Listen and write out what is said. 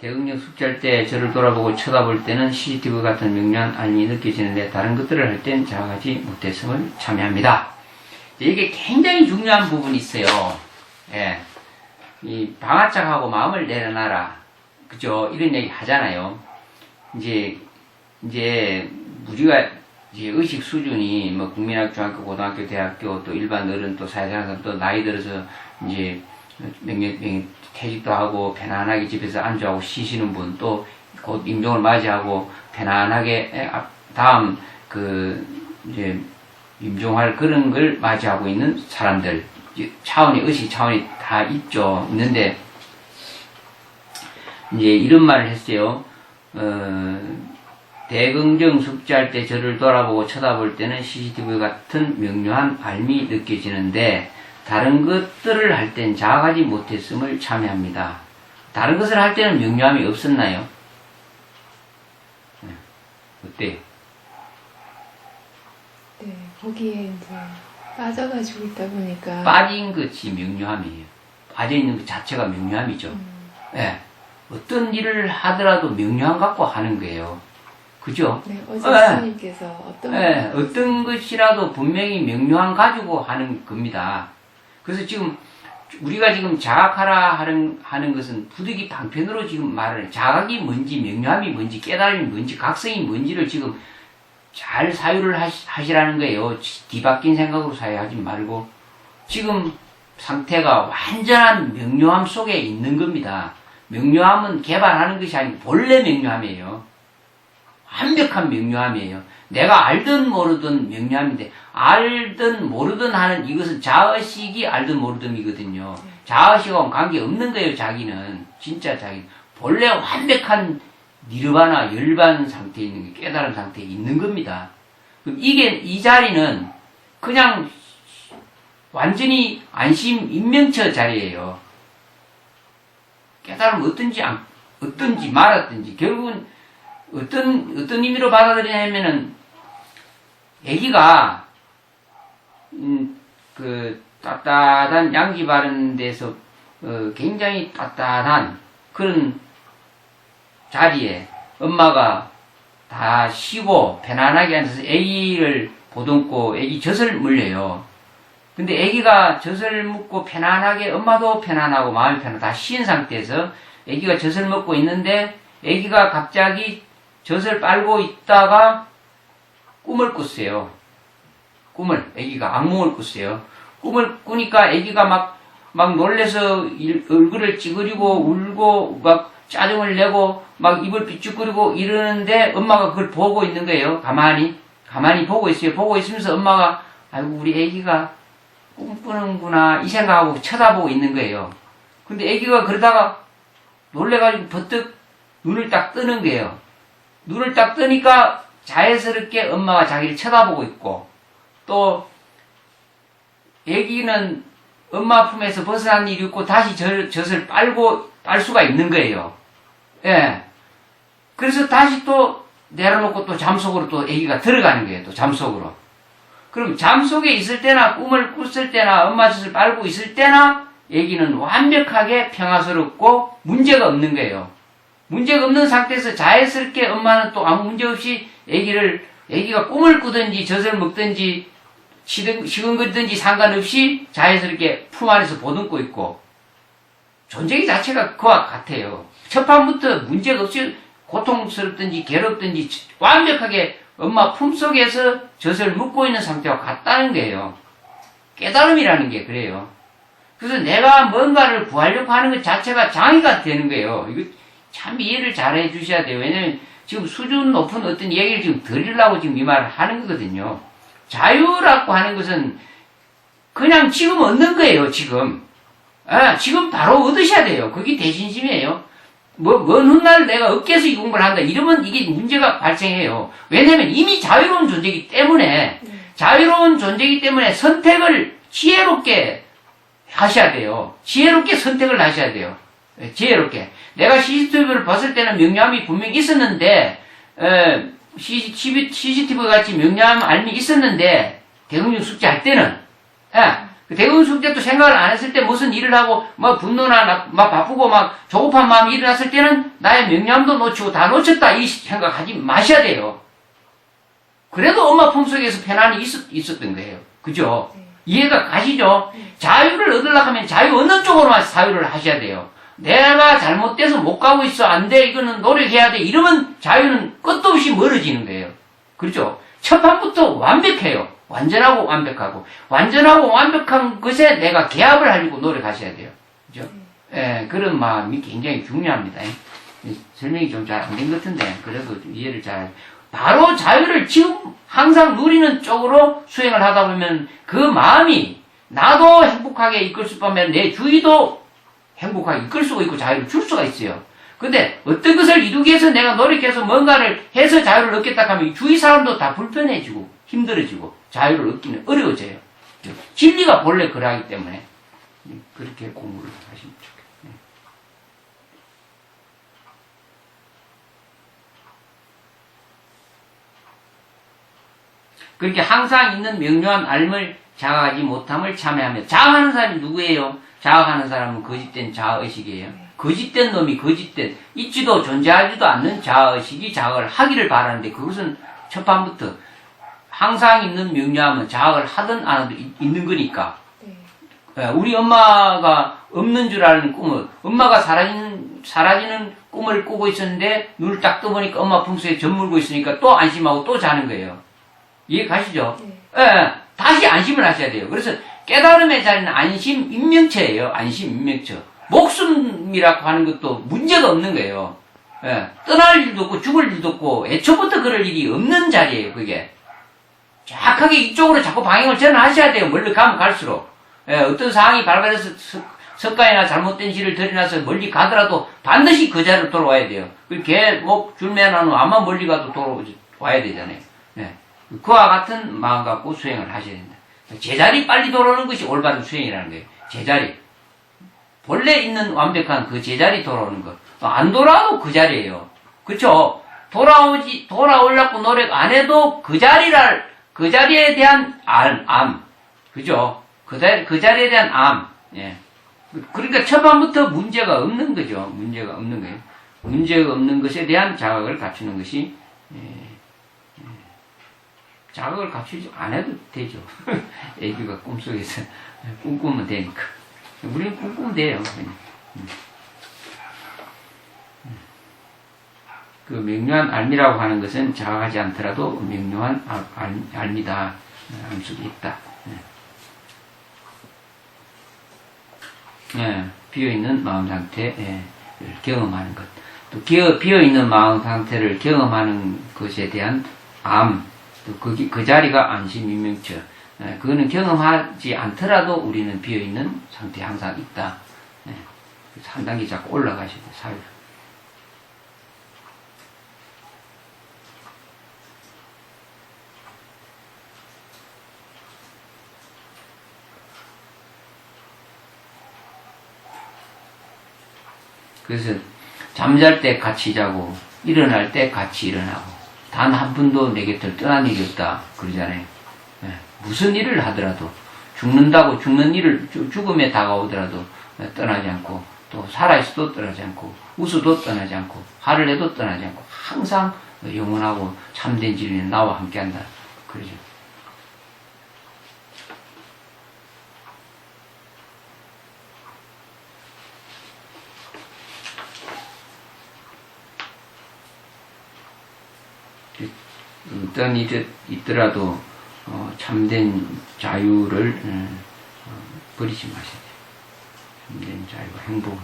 대응력 숙제할 때 저를 돌아보고 쳐다볼 때는 CCTV 같은 명료한 알미 느껴지는데 다른 것들을 할 땐 자각하지 못했음을 참여합니다. 이게 굉장히 중요한 부분이 있어요. 예. 이 방아짝하고 마음을 내려놔라. 그죠? 이런 얘기 하잖아요. 이제, 이제, 우리가 이제 의식 수준이 뭐 국민학교, 중학교, 고등학교, 대학교 또 일반 어른 또 사회생활 또 나이 들어서 이제 명령, 명 퇴직도 하고 편안하게 집에서 안주하고 쉬시는 분 또 곧 임종을 맞이하고 편안하게 에, 앞- 다음 그 이제 임종할 그런 걸 맞이하고 있는 사람들 차원이 의식 차원이 다 있죠 있는데 이제 이런 말을 했어요. 어, 대긍정 숙제할 때 저를 돌아보고 쳐다볼 때는 CCTV 같은 명료한 알미 느껴지는데 다른 것들을 할 땐 자각하지 못했음을 참여합니다. 다른 것을 할 때는 명료함이 없었나요? 네. 어때요? 네, 거기에 이제 빠져가지고 있다 보니까 빠진 것이 명료함이에요. 빠져 있는 것 자체가 명료함이죠. 음, 예. 어떤 일을 하더라도 명료함 갖고 하는 거예요. 그죠? 네, 어제 네. 스님께서 어떤 예, 어떤 것이라도 분명히 명료함 가지고 하는 겁니다. 그래서 지금 우리가 지금 자각하라 하는, 하는 것은 부득이 방편으로 지금 말을. 자각이 뭔지 명료함이 뭔지 깨달음이 뭔지 각성이 뭔지를 지금 잘 사유를 하시, 하시 라는 거예요. 뒤바뀐 생각으로 사유하지 말고 지금 상태가 완전한 명료함 속에 있는 겁니다. 명료함은 개발하는 것이 아니고 본래 명료함이에요. 완벽한 명료함이에요. 내가 알든 모르든 명료함인데 알든 모르든 하는 이것은 자의식이 알든 모르든이거든요. 자의식하고는 관계 없는 거예요. 자기는 진짜 자기 본래 완벽한 니르바나 열반 상태에 있는 게 깨달은 상태에 있는 겁니다. 그럼 이게 이 자리는 그냥 완전히 안심 인명처 자리예요. 깨달음 어떤지 안, 어떤지 말았든지 결국은 어떤 어떤 의미로 받아들이냐면은 아기가 음, 그 따뜻한 양기 바른 데서 어, 굉장히 따뜻한 그런 자리에 엄마가 다 쉬고 편안하게 앉아서 아기를 보듬고 아기 젖을 물려요. 근데 아기가 젖을 먹고 편안하게 엄마도 편안하고 마음이 편하고 다 쉬인 상태에서 아기가 젖을 먹고 있는데 아기가 갑자기 젖을 빨고 있다가 꿈을 꿨어요. 꿈을 아기가 악몽을 꿨어요. 꿈을 꾸니까 아기가 막 막 놀래서 일- 얼굴을 찌그리고 울고 막 짜증을 내고 막 입을 비죽거리고 이러는데 엄마가 그걸 보고 있는 거예요. 가만히 가만히 보고 있어요. 보고 있으면서 엄마가 아이고 우리 아기가 꿈꾸는구나 이 생각하고 쳐다보고 있는 거예요. 근데 아기가 그러다가 놀래가지고 버뜩 눈을 딱 뜨는 거예요. 눈을 딱 뜨니까 자연스럽게 엄마가 자기를 쳐다보고 있고 또 아기는 엄마 품에서 벗어난 일이 있고 다시 젖, 젖을 빨고 빨 수가 있는 거예요. 예. 그래서 다시 또 내려놓고 또 잠속으로 또 아기가 들어가는 거예요. 또 잠속으로. 그럼 잠속에 있을 때나 꿈을 꿨을 때나 엄마 젖을 빨고 있을 때나 아기는 완벽하게 평화스럽고 문제가 없는 거예요. 문제가 없는 상태에서 자연스럽게 엄마는 또 아무 문제 없이 아기를 아기가 꿈을 꾸든지 젖을 먹든지 시근거리든지 상관없이 자연스럽게 품 안에서 보듬고 있고 존재기 자체가 그와 같아요. 첫 판부터 문제가 없이 고통스럽든지 괴롭든지 완벽하게 엄마 품 속에서 젖을 묻고 있는 상태와 같다는 거예요. 깨달음이라는 게 그래요. 그래서 내가 뭔가를 구하려고 하는 것 자체가 장애가 되는 거예요. 이거 참 이해를 잘 해주셔야 돼요. 왜냐면 지금 수준 높은 어떤 얘기를 지금 드리려고 지금 이 말을 하는 거거든요. 자유라고 하는 것은 그냥 지금 얻는 거예요, 지금. 아, 지금 바로 얻으셔야 돼요. 그게 대신심이에요. 뭐, 먼 훗날 내가 어깨에서 이 공부를 한다. 이러면 이게 문제가 발생해요. 왜냐면 이미 자유로운 존재이기 때문에, 자유로운 존재이기 때문에 선택을 지혜롭게 하셔야 돼요. 지혜롭게 선택을 하셔야 돼요. 예, 지혜롭게. 내가 CCTV를 봤을 때는 명료함이 분명히 있었는데, 에, CCTV, CCTV 같이 명료함 알미 있었는데, 대통령 숙제할 때는, 예, 그 대응 숙제도 생각을 안 했을 때 무슨 일을 하고 막 분노나 나- 막 바쁘고 막 조급한 마음이 일어났을 때는 나의 명령도 놓치고 다 놓쳤다 이 생각하지 마셔야 돼요. 그래도 엄마 품속에서 편안히 있었, 있었던 거예요. 그죠? 네. 이해가 가시죠? 네. 자유를 얻으려고 하면 자유 얻는 쪽으로만 사유를 하셔야 돼요. 내가 잘못돼서 못 가고 있어. 안 돼. 이거는 노력해야 돼. 이러면 자유는 끝도 없이 멀어지는 거예요. 그렇죠? 첫 판부터 완벽해요. 완전하고 완벽하고. 완전하고 완벽한 것에 내가 개합을 하려고 노력하셔야 돼요. 그죠? 예, 그런 마음이 굉장히 중요합니다. 예, 설명이 좀 잘 안 된 것 같은데, 그래도 좀 이해를 잘. 바로 자유를 지금 항상 누리는 쪽으로 수행을 하다 보면 그 마음이 나도 행복하게 이끌 수 있다면 내 주위도 행복하게 이끌 수가 있고 자유를 줄 수가 있어요. 근데 어떤 것을 이루기 위해서 내가 노력해서 뭔가를 해서 자유를 얻겠다 하면 주위 사람도 다 불편해지고 힘들어지고 자유를 얻기는 어려워져요. 진리가 본래 그러하기 때문에 그렇게 공부를 하시면 좋겠어요. 그렇게 항상 있는 명료한 알을 자각하지 못함을 참여하며 자각하는 사람이 누구예요? 자각하는 사람은 거짓된 자아의식이에요. 거짓된 놈이 거짓된 있지도 존재하지도 않는 자아의식이 자각을 하기를 바라는데 그것은 첫 판부터 항상 있는 명료함은 자각을 하든 안 하든 있- 있는 거니까 네. 예, 우리 엄마가 없는 줄 아는 꿈을 엄마가 사라지는 사라지는 꿈을 꾸고 있었는데 눈을 딱 떠보니까 엄마 품속에 젖물고 있으니까 또 안심하고 또 자는 거예요. 이해 가시죠? 네. 예, 다시 안심을 하셔야 돼요. 그래서 깨달음의 자리는 안심 인명체예요. 안심 인명체. 목숨이라고 하는 것도 문제가 없는 거예요. 예, 떠날 일도 없고 죽을 일도 없고 애초부터 그럴 일이 없는 자리예요. 그게. 정확하게 이쪽으로 자꾸 방향을 전환하셔야 돼요. 멀리 가면 갈수록. 예, 어떤 상황이 발발해서 석- 석가이나 잘못된 실을 들이나서 멀리 가더라도 반드시 그 자리로 돌아와야 돼요. 개 목 줄매나는 암만 멀리 가도 돌아와야 되잖아요. 예. 그와 같은 마음 갖고 수행을 하셔야 된다. 제자리 빨리 돌아오는 것이 올바른 수행이라는 거예요. 제자리. 본래 있는 완벽한 그 제자리 돌아오는 것. 안 돌아와도 그 자리예요. 그쵸? 돌아오지, 돌아오려고 노력 안 해도 그 자리를, 그 자리에 대한 암, 암. 그죠? 그 자리, 그 자리에 대한 암. 예. 그러니까 초반부터 문제가 없는 거죠. 문제가 없는 거예요. 문제가 없는 것에 대한 자각을 갖추는 것이, 예, 예. 자각을 갖추지 않아도 되죠. 애기가 꿈속에서 꿈꾸면 되니까. 우리는 꿈꾸면 돼요. 음. 그 명료한 알미라고 하는 것은 자각하지 않더라도 명료한 알, 알, 알미다. 알 수도 있다. 예. 예, 비어있는 마음 상태를 경험하는 것. 또 비어, 비어있는 마음 상태를 경험하는 것에 대한 암, 또 거기, 그 자리가 안심인명처. 예, 그거는 경험하지 않더라도 우리는 비어있는 상태에 항상 있다. 예, 한 단계 자꾸 올라가셔야 돼요, 사유. 그래서 잠잘 때 같이 자고 일어날 때 같이 일어나고 단 한 분도 내 곁을 떠난 일이 없다 그러잖아요. 예, 무슨 일을 하더라도 죽는다고 죽는 일을 죽- 죽음에 다가오더라도 떠나지 않고 또 살아있어도 떠나지 않고 웃어도 떠나지 않고 화를 내도 떠나지 않고 항상 영원하고 참된 진리는 나와 함께한다 그러죠. 일이 있더라도 어, 참된 자유를 음, 어, 버리지 마세요. 참된 자유와 행복을